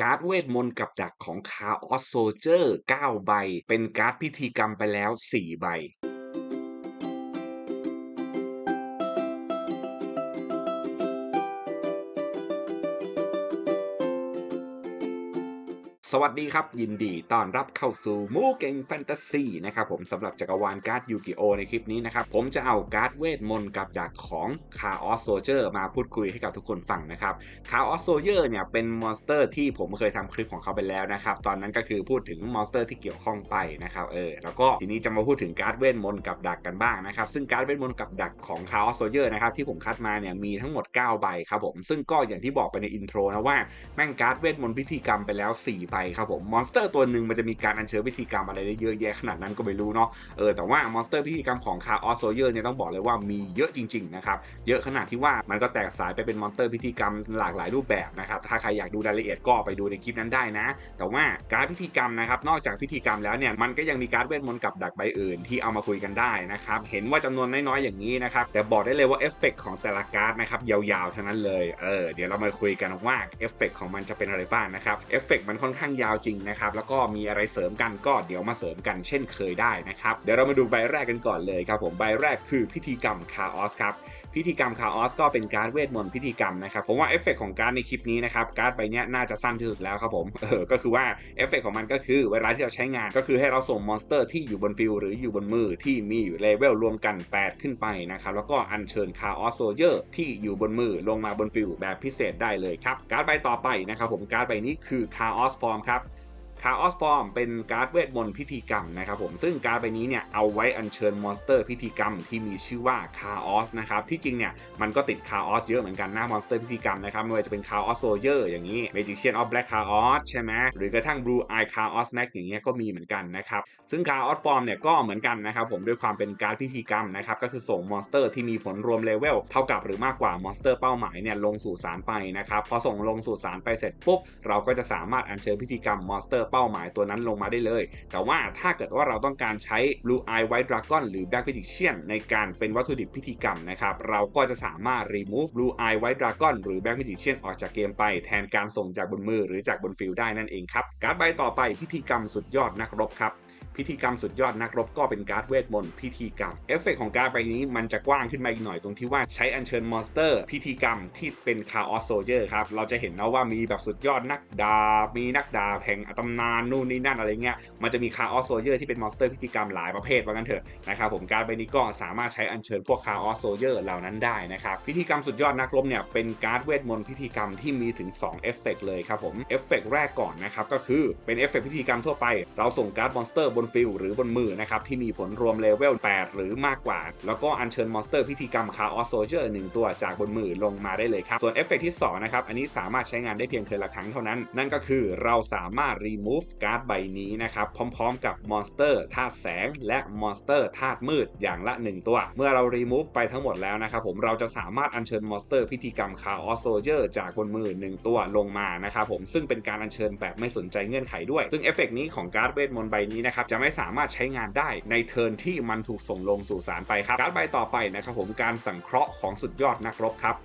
การ์ดเวทมนต์กับดักของคาออสโซเจอร์9ใบ เป็นการ์ดพิธีกรรมไปแล้ว 4 ใบ วัสดีครับ ยินดีต้อนรับเข้าสู่มูเก่งแฟนตาซีนะครับผมสำหรับจักรวาลการ์ดยูกิโอในคลิปนี้นะครับ ผมจะเอาการ์ดเวทมนต์กับดักของคาออสโซเจอร์มาพูดคุยให้กับทุกคนฟังนะครับคาออสโซเจอร์เนี่ยเป็นมอนสเตอร์ที่ผมเคยทำคลิปของเขาไปแล้วนะครับ ตอนนั้นก็คือพูดถึงมอนสเตอร์ที่เกี่ยวข้องไปนะครับเออแล้วก็ทีนี้จะมาพูดถึงการ์ดเวทมนต์กับดักกันบ้างนะครับซึ่งการ์ดเวทมนต์กับดักของคาออสโซเจอร์นะครับที่ผมคัดมาเนี่ยมีทั้งหมด 9 ใบครับผมซึ่งก็อย่างที่บอกไปในอินโทรนะว่าแม่งการ์ดเวทมนต์พิธีกรรมไปแล้ว4ใบครับผมมอนสเตอร์ตัวหนึ่งมันจะมีการอัญเชิญพิธีกรรมอะไรได้เยอะแยะขนาดนั้นก็ไม่รู้เนาะเออแต่ว่ามอนสเตอร์พิธีกรรมของคาออสโซเยอร์เนี่ยต้องบอกเลยว่ามีเยอะจริงๆนะครับเยอะขนาดที่ว่ามันก็แตกสายไปเป็นมอนสเตอร์พิธีกรรมหลากหลายรูปแบบนะครับถ้าใครอยากดูรายละเอียดก็ไปดูในคลิปนั้นได้นะ แต่ว่าการพิธีกรรมนะครับนอกจากพิธีกรรมแล้วเนี่ยมันก็ยังมีการเวทมนต์กับดักใบอื่นที่เอามาคุยกันได้นะครับเห็นว่าจำนวนน้อยๆอย่างนี้นะครับแต่บอกได้เลยว่าเอฟเฟกของแต่ละการ์ดนะครับยาวๆทั้งนั้นเลยเออเดี๋ยวเรามาคุยกันว่าเอฟเฟกของมันจะเป็นอะไรบ้างนะครับเอฟเฟกมันค่อนข้างยาวจริงนะครับแล้วก็มีอะไรเสริมกันก็เดี๋ยวมาเสริมกันเช่นเคยได้นะครับเดี๋ยวเรามาดูใบแรกกันก่อนเลยครับผมใบแรกคือพิธีกรรมคาออสครับพิธีกรรมคาออสก็เป็นการเวทมนต์พิธีกรรมนะครับผมว่าเอฟเฟกของการในคลิปนี้นะครับการ์ดใบนี้น่าจะสั้นที่สุดแล้วครับผมเออก็คือว่าเอฟเฟกของมันก็คือเวลาที่เราใช้งานก็คือให้เราส่งมอนสเตอร์ที่อยู่บนฟิลหรืออยู่บนมือที่มีเลเวลรวมกัน 8 ขึ้นไปนะครับแล้วก็อัญเชิญคาออสโซเยอร์ที่อยู่บนมือลงมาบนฟิลแบบพิเศษได้เลยครับการใบต่อไปนะครับผมการใบนี้คือคาออสฟอร์มครับ คาออสฟอร์มเป็นการ์ดเวทมนต์พิธีกรรมนะครับผมซึ่งการ์ดใบนี้เนี่ยเอาไว้อัญเชิญมอนสเตอร์พิธีกรรมที่มีชื่อว่าคาออสนะครับที่จริงเนี่ยมันก็ติดคาออสเยอะเหมือนกันหนะมอนสเตอร์พิธีกรรมนะครับไม่ว่าจะเป็นคาออสโซเยอร์อย่างนี้เมจิเชียนออฟแบล็กคาออสใช่ไหมหรือกระทั่งบลูไอคาออสแม็กอย่างเงี้ยก็มีเหมือนกันนะครับซึ่งคาออสฟอร์มเนี่ยก็เหมือนกันนะครับผมด้วยความเป็นการ์ดพิธีกรรมนะครับก็คือส่งมอนสเตอร์ที่มีผลรวมเลเวลเท่ากับหรือมากกว่ามอนสเตอร์เป้าหมายเนี่ยลงสู่สารไปนะครับพอส่งลงสู่สารไปเสร็จปุ๊บเราก็จะสามารถอัญเชิญพิธีกรรมมอนสเตอร์เป้าหมายตัวนั้นลงมาได้เลย แต่ว่าถ้าเกิดว่าเราต้องการใช้ Blue Eye White Dragon หรือ Black Magician ในการเป็นวัตถุดิบพิธีกรรมนะครับ เราก็จะสามารถ remove Blue Eye White Dragon หรือ Black Magician ออกจากเกมไป แทนการส่งจากบนมือหรือจากบนฟิลได้นั่นเองครับ การ์ดใบต่อไปพิธีกรรมสุดยอดนักรบครับ พิธีกรรมสุดยอดนักรบก็เป็นการ์ดเวทมนต์พิธีกรรม เอฟเฟกของการ์ดใบนี้มันจะกว้างขึ้นมาอีกหน่อยตรงที่ว่าใช้อัญเชิญมอนสเตอร์ พิธีกรรมที่เป็นคาออสโซเจอร์ครับ เราจะเห็นนะว่ามีแบบสุดยอดนักดาบมีนักดาบแห่งตำนานนู่นนี่นั่นอะไรเงี้ยมันจะมีคาออสโซเจอร์ที่เป็นมอนสเตอร์พิธีกรรมหลายประเภทว่ากันเถอะนะครับผมการ์ดใบนี้ก็สามารถใช้อัญเชิญพวกคาออสโซเจอร์เหล่านั้นได้นะครับพิธีกรรมสุดยอดนักรบเนี่ยเป็นการ์ดเวทมนต์พิธีกรรมที่มีถึง2เอฟเฟกเลยครับผมเอฟเฟกแรกก่อนนะครับก็คือเป็นเอฟเฟกพิธีกรรมทั่วไปเราส่งการ์ดมอนสเตอร์บนฟิลหรือบนมือนะครับที่มีผลรวมเลเวล 8 หรือมากกว่า แล้วก็อัญเชิญมอนสเตอร์พิธีกรรมคาออสโซเจอร์หนึ่งตัวจากบนมือลงมาได้เลยครับ ส่วนเอฟเฟกที่2นะครับอันนี้สามารถใช้งานได้เพียงเทอละครั้งเท่านั้น นั่นก็คือเราสามารถ remove การ์ดใบนี้นะครับพร้อมๆ กับมอนสเตอร์ธาตุแสง และมอนสเตอร์ธาตุมืดอย่างละ 1 ตัว เมื่อเรา remove ไปทั้งหมดแล้วนะครับผมเราจะสามารถอัญเชิญมอนสเตอร์พิธีกรรมคาออสโซเจอร์จากบนมือ 1 ตัวลงมานะครับผมซึ่งเป็นการอัญเชิญแบบไม่สนใจเงื่อนไขด้วย ซึ่งเอฟเฟกนี้ของการ์ดเวทมนต์ใบนี้นะครับจะไม่สามารถใช้งานได้ในเทิร์นที่มันถูกส่งลงสู่สารไปครับการ์ดใบต่อไปนะครับผมการสังเคราะห์ของสุดยอดนักรบครับ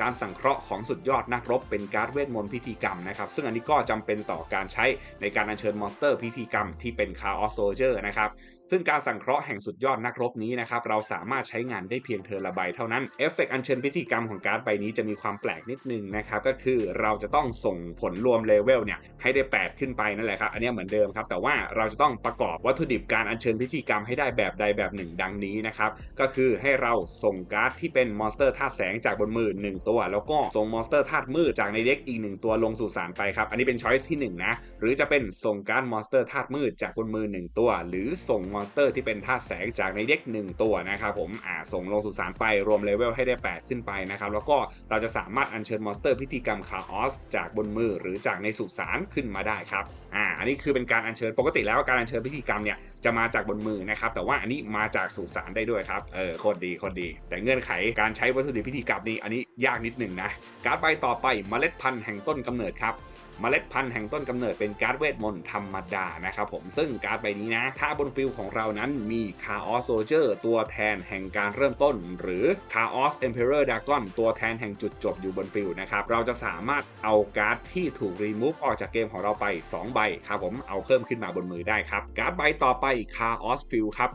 การสังเคราะห์ของสุดยอดนักรบเป็นการ์ดเวทมนต์พิธีกรรมนะครับ ซึ่งอันนี้ก็จำเป็นต่อการใช้ในการอัญเชิญมอนสเตอร์พิธีกรรมที่เป็นคาออสโซเจอร์นะครับ ซึ่งการสังเคราะห์แห่งสุดยอดนักรบนี้นะครับเราสามารถใช้งานได้เพียงเทอร์ละใบเท่านั้นเอฟเฟกต์อัญเชิญพิธีกรรมของการ์ดใบนี้จะมีความแปลกนิดนึงนะครับก็คือเราจะต้องส่งผลรวมเลเวลเนี่ยให้ได้ 8 ขึ้นไปนั่นแหละครับอันนี้เหมือนเดิมครับแต่ว่าเราจะต้องประกอบวัตถุดิบการอัญเชิญพิธีกรรมให้ได้แบบใดแบบหนึ่งดังนี้นะครับก็คือให้เราส่งการ์ดที่เป็นมอนสเตอร์ธาตุแสงจากบนมือ1ตัวแล้วก็ส่งมอนสเตอร์ธาตุมืดจากในเด็กอีก1ตัวลงสู่สารไปครับ อันนี้เป็นช้อยส์ที่ 1 นะ หรือจะเป็นส่งการมอนสเตอร์ธาตุมืดจากบนมือ 1 ตัว หรือส่งมอนสเตอร์ที่เป็นธาตุแสงจากในเด็ก1 ตัวนะครับผมอ่าส่งลงสู่สารไปรวมเลเวลให้ได้ 8 ขึ้นไปนะครับแล้วก็เราจะสามารถอัญเชิญมอนสเตอร์พิธีกรรมคาออสจากบนมือหรือจากในสุสานขึ้นมาได้ครับอ่าอันนี้คือเป็นการอัญเชิญปกติแล้วการอัญเชิญพิธีกรรมเนี่ยจะมาจากบนมือนะครับแต่ว่าอันนี้มาจากสุสานได้ด้วยครับเออโคตรดีโคตรดี แต่เงื่อนไขการใช้วัตถุดิบพิธีกรรมนี้อันนี้ยากนิดหนึ่งนะ การ์ดใบต่อไปเมล็ดพันธุ์แห่งต้นกำเนิดครับเเมล็ดพันธุ์แห่งต้นกำเนิดเป็นการ์ดเวทมนต์ธรรมดานะครับผมซึ่งการ์ดใบนี้นะ ถ้าบนฟิลของเรานั้นมี Chaos Soldier ตัวแทนแห่งการเริ่มต้น หรือ Chaos Emperor Dragon ตัวแทนแห่งจุดจบอยู่บนฟิลนะครับ เราจะสามารถเอาการ์ดที่ถูก remove ออกจากเกมของเราไป 2 ใบครับผมเอาเพิ่มขึ้นมาบนมือได้ครับการ์ดใบต่อไป Chaos Field ครับ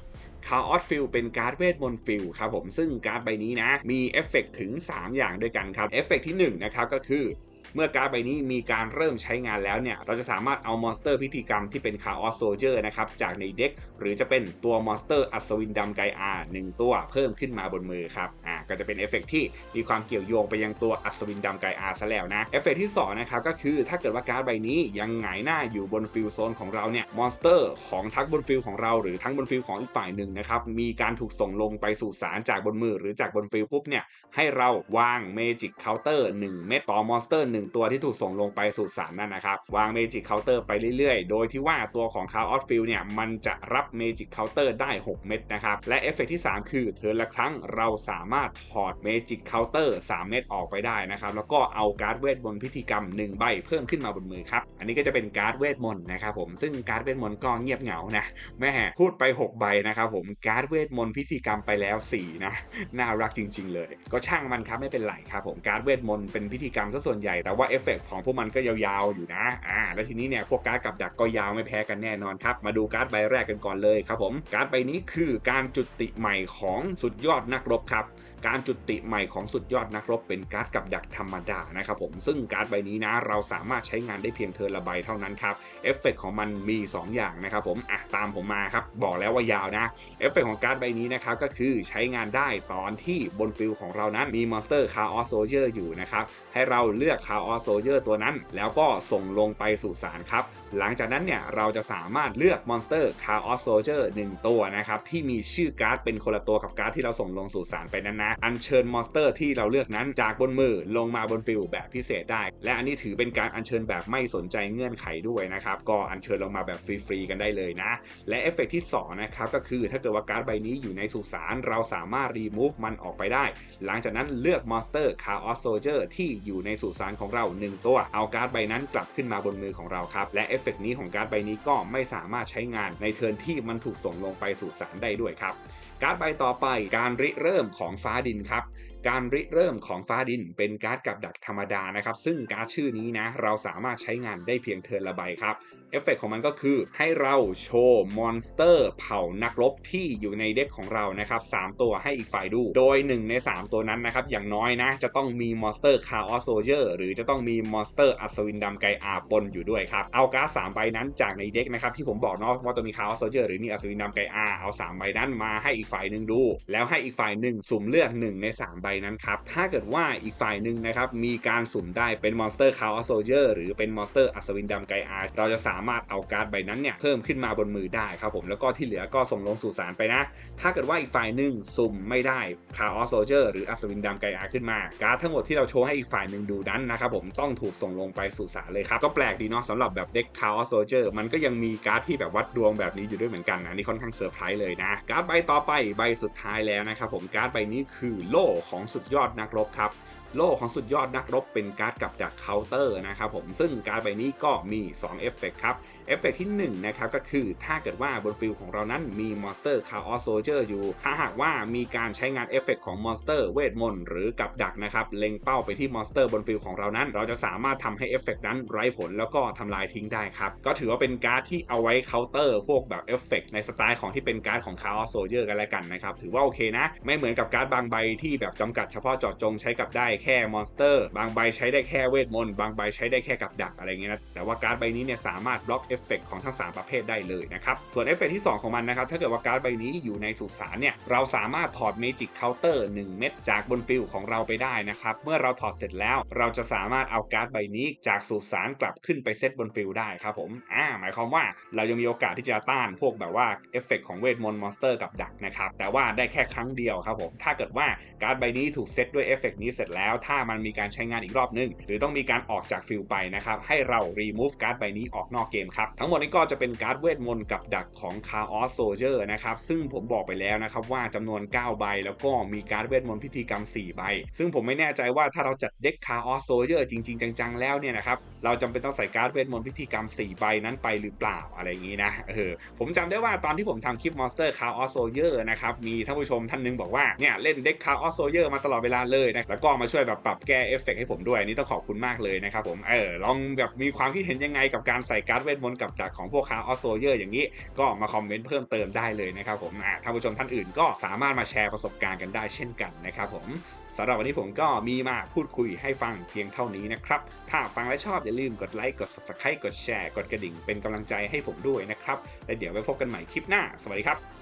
คาออสฟิลเป็นการ์ดเวทมนต์ฟิลครับผมซึ่งการ์ดใบนี้นะมีเอฟเฟกถึง 3 อย่างด้วยกันครับเอฟเฟกที่1นะครับก็คือ เมื่อการ์ดใบนี้มีการเริ่มใช้งานแล้วเนี่ยเราจะสามารถเอามอนสเตอร์พิธีกรรมที่เป็นคาออสโซเจอร์นะครับจากในเด็กหรือจะเป็นตัวมอนสเตอร์อัศวินดำไกอาหนึ่งตัวเพิ่มขึ้นมาบนมือครับอ่าก็จะเป็นเอฟเฟกที่มีความเกี่ยวโยงไปยังตัวอัศวินดำไกอาซะแล้วนะเอฟเฟกที่2นะครับก็คือถ้าเกิดว่าการ์ดใบนี้ยังหงายหน้าอยู่บนฟิลโซนของเราเนี่ยมอนสเตอร์ของทั้งบนฟิลของเราหรือทั้งบนฟิลของอีกฝ่ายหนึ่งนะครับมีการถูกส่งลงไปสู่สารจากบนมือหรือจากบนฟิลปุ๊บเนี่ยให้เราวางเมจิกเคาน์เตอร์1เม็ดต่อมอนสเตอร์1ตัวที่ถูกส่งลงไปสู่สารนั่นนะครับ วางเมจิกเคาน์เตอร์ไปเรื่อยๆ โดยที่ว่าตัวของคาร์ออสฟิลเนี่ย มันจะรับเมจิกเคาน์เตอร์ได้ 6 เม็ดนะครับ และเอฟเฟกที่ 3 คือเทิร์นละครั้งเราสามารถถอดเมจิกเคาน์เตอร์3เม็ดออกไปได้นะครับ แล้วก็เอาการ์ดเวทมนต์พิธีกรรม 1 ใบเพิ่มขึ้นมาบนมือครับ อันนี้ก็จะเป็นการ์ดเวทมนต์นะครับผม ซึ่งการ์ดเวทมนต์ก็เงียบเหงานะแม่พูดไป 6 ใบนะครับผมการ์ดเวทมนต์พิธีกรรมไปแล้ว4นะน่ารักจริง ๆ เลย ก็ช่างมันครับไม่เป็นไรครับผมการ์ดเวทมนต์เป็นพิธีกรรมซะส่วนใหญ่แต่ว่าเอฟเฟกของพวกมันก็ยาวๆอยู่นะอ่าแล้วทีนี้เนี่ยพวกการ์ดกับดักก็ยาวไม่แพ้กันแน่นอนครับมาดูการ์ดใบแรกกันก่อนเลยครับผมการ์ดใบนี้คือการจุติใหม่ของสุดยอดนักรบครับการจุติใหม่ของสุดยอดนักรบเป็นการ์ดกับดักธรรมดานะครับผมซึ่งการ์ดใบนี้นะเราสามารถใช้งานได้เพียงเทอร์ละใบเท่านั้นครับเอฟเฟกของมันมี 2 อย่างนะครับผมอะตามผมมาครับบอกแล้วว่ายาวนะเอฟเฟกของการ์ดใบนี้นะครับก็คือใช้งานได้ตอนที่บนฟิลของเรานั้นมีมอนสเตอร์คาออสโซเจอร์อยู่นะครับให้เราเลือกคาออสโซเยอร์ตัวนั้น แล้วก็ส่งลงไปสู่สารครับ หลังจากนั้นเนี่ยเราจะสามารถเลือกมอนสเตอร์คาออสโซเจอร์หนึ่งตัวนะครับที่มีชื่อการ์ดเป็นคนละตัวกับการ์ดที่เราส่งลงสู่สารไปนั้นนะอัญเชิญมอนสเตอร์ที่เราเลือกนั้นจากบนมือลงมาบนฟิลแบบพิเศษได้ และอันนี้ถือเป็นการอัญเชิญแบบไม่สนใจเงื่อนไขด้วยนะครับก็อัญเชิญลงมาแบบฟรีๆกันได้เลยนะ และเอฟเฟกที่2นะครับก็คือถ้าเกิดว่าการ์ดใบนี้อยู่ในสุสานเราสามารถรีมูฟมันออกไปได้ หลังจากนั้นเลือกมอนสเตอร์คาออสโซเจอร์ที่อยู่ในสุสานของเรา 1 ตัวเอาการ์ดใบนั้นกลับขึ้นมาบนมือของเราครับและเอฟเฟกนี้ของการ์ดใบนี้ก็ไม่สามารถใช้งานในเทิร์นที่มันถูกส่งลงไปสู่สารได้ด้วยครับ การ์ดใบต่อไปการริเริ่มของฟ้าดินครับ การริเริ่มของฟ้าดินเป็นการ์ดกับดักธรรมดานะครับ ซึ่งการ์ดชื่อนี้นะ เราสามารถใช้งานได้เพียงเทิร์นละใบครับ เอฟเฟกของมันก็คือให้เราโชว์มอนสเตอร์เผ่านักรบที่อยู่ในเด็กของเรานะครับ3ตัวให้อีกฝ่ายดู โดย 1 ใน 3 ตัวนั้นนะครับ อย่างน้อยนะ จะต้องมีมอนสเตอร์คาออสโซเจอร์หรือจะต้องมีมอนสเตอร์อัศวินดำไกอาปนอยู่ด้วยครับ เอาการ์ดสามใบนั้นจากในเด็กนะครับที่ผมบอกเนาะว่าตัวมีคาออสโซเจอร์หรือมีอัศวินดำไกอาเอาสามใบนั้นมาให้อีกฝ่ายหนึ่งดู แล้วให้อีกฝ่ายหนึ่งสุ่มเลือกหนึ่งในสามใบนั้นครับ ถ้าเกิดว่าอีกฝ่ายหนึ่งนะครับ มีการสุ่มได้เป็นมอนสเตอร์คาออสโซเจอร์หรือเป็นมอนสเตอร์อัศวินดำไกอาเราจะสามารถเอาการ์ดใบนั้นเนี่ย เพิ่มขึ้นมาบนมือได้ครับผมแล้วก็ที่เหลือก็ส่งลงสู่สารไปนะ ถ้าเกิดว่าอีกฝ่ายหนึ่งสุ่มไม่ได้คาออสโซเจอร์หรืออัศวินดำไกอาขึ้นมา การ์ดทั้งหมดที่เราโชว์ให้อีกฝ่ายหนึ่งดูนั้นนะครับผมต้องถูกส่งลงไปสู่สารเลยครับก็แปลกดีเนาะสำหรับแบบเด็กคาออสโซเจอร์มันก็ยังมีการ์ดที่แบบวัดดวงแบบนี้อยู่ด้วยเหมือนกันนะนี่ค่อนข้างเซอร์ไพรส์เลยนะการ์ดใบต่อไปใบสุดท้ายแล้วนะครับผมการ์ดใบนี้คือโล่ของสุดยอดนักรบครับ โล่ของสุดยอดนักรบเป็นการ์ดกับดักเคาน์เตอร์นะครับผมซึ่งการ์ดใบนี้ก็มี 2 เอฟเฟกครับ เอฟเฟกที่1นะครับก็คือถ้าเกิดว่าบนฟิลของเรานั้นมีมอนสเตอร์คาออสโซเจอร์อยู่ ถ้าหากว่ามีการใช้งานเอฟเฟกของมอนสเตอร์เวทมนต์หรือกับดักนะครับเล็งเป้าไปที่มอนสเตอร์บนฟิลของเรานั้น เราจะสามารถทำให้เอฟเฟกนั้นไร้ผลแล้วก็ทำลายทิ้งได้ครับ ก็ถือว่าเป็นการ์ดที่เอาไว้เคาน์เตอร์พวกแบบเอฟเฟกในสไตล์ของที่เป็นการ์ดของคาออสโซเจอร์กันแล้วกันนะครับถือว่าโอเคนะ ไม่เหมือนกับการ์ดบางใบที่แบบจำกัดเฉพาะเจาะจงใช้กับได้แค่มอนสเตอร์ บางใบใช้ได้แค่เวทมนต์ บางใบใช้ได้แค่กับดักอะไรเงี้ยนะ แต่ว่าการ์ดใบนี้เนี่ยสามารถบล็อกเอฟเฟกของทั้ง 3 ประเภทได้เลยนะครับ ส่วนเอฟเฟกที่ 2 ของมันนะครับ ถ้าเกิดว่าการ์ดใบนี้อยู่ในสุสานเนี่ย เราสามารถถอดเมจิกเคาน์เตอร์1เม็ดจากบนฟิลของเราไปได้นะครับ เมื่อเราถอดเสร็จแล้ว เราจะสามารถเอาการ์ดใบนี้จากสุสานกลับขึ้นไปเซตบนฟิลได้ครับผม อ่า หมายความว่าเรายังมีโอกาสที่จะต้านพวกแบบว่าเอฟเฟกของเวทมนต์มอนสเตอร์กับดักนะครับ แต่ว่าได้แค่ครั้งเดียวครับผม ถ้าเกิดว่าการ์ดใบนี้ถูกเซตด้วยเอฟเฟกนี้เสร็จแล้วแล้วถ้ามันมีการใช้งานอีกรอบนึง หรือต้องมีการออกจากฟิลไปนะครับให้เรา remove การ์ดใบนี้ออกนอกเกมครับ ทั้งหมดนี้ก็จะเป็นการ์ดเวทมนต์กับดักของ Chaos Soldier นะครับซึ่งผมบอกไปแล้วนะครับว่าจำนวน 9 ใบ แล้วก็มีการ์ดเวทมนต์พิธีกรรม 4 ใบ ซึ่งผมไม่แน่ใจว่าถ้าเราจัดเด็ก Chaos Soldier จริง ๆ จังๆ แล้วเนี่ยนะครับเราจำเป็นต้องใส่การ์ดเวทมนต์พิธีกรรม 4 ใบนั้นไปหรือเปล่าอะไรอย่างนี้นะเออผมจำได้ว่าตอนที่ผมทำคลิป Monster Chaos Soldier นะครับมีท่านผู้ชมท่านหนึงบอกว่าเนี่ยเล่นเด็ก Chaos Soldier มาตลอดเวลาเลยนะแล้วก็มาช่วยแบบปรับแก้เอฟเฟกต์ให้ผมด้วยนี่ต้องขอบคุณมากเลยนะครับผมเออลองแบบมีความคิดเห็นยังไงกับการใส่การ์ดเวทมนต์กับดักของพวก Chaos Soldier อย่างนี้ ก็มาคอมเมนต์เพิ่มเติมได้เลยนะครับผมอ่าท่านผู้ชมท่านอื่นก็สามารถมาแชร์ประสบการณ์กันได้เช่นกันนะครับผมสำหรับวันนี้ผมก็มีมาพูดคุยให้ฟังเพียงเท่านี้นะครับ ถ้าฟังและชอบอย่าลืมกดไลค์ กด subscribe กดแชร์ กดกระดิ่งเป็นกำลังใจให้ผมด้วยนะครับ และเดี๋ยวไว้พบกันใหม่คลิปหน้า สวัสดีครับ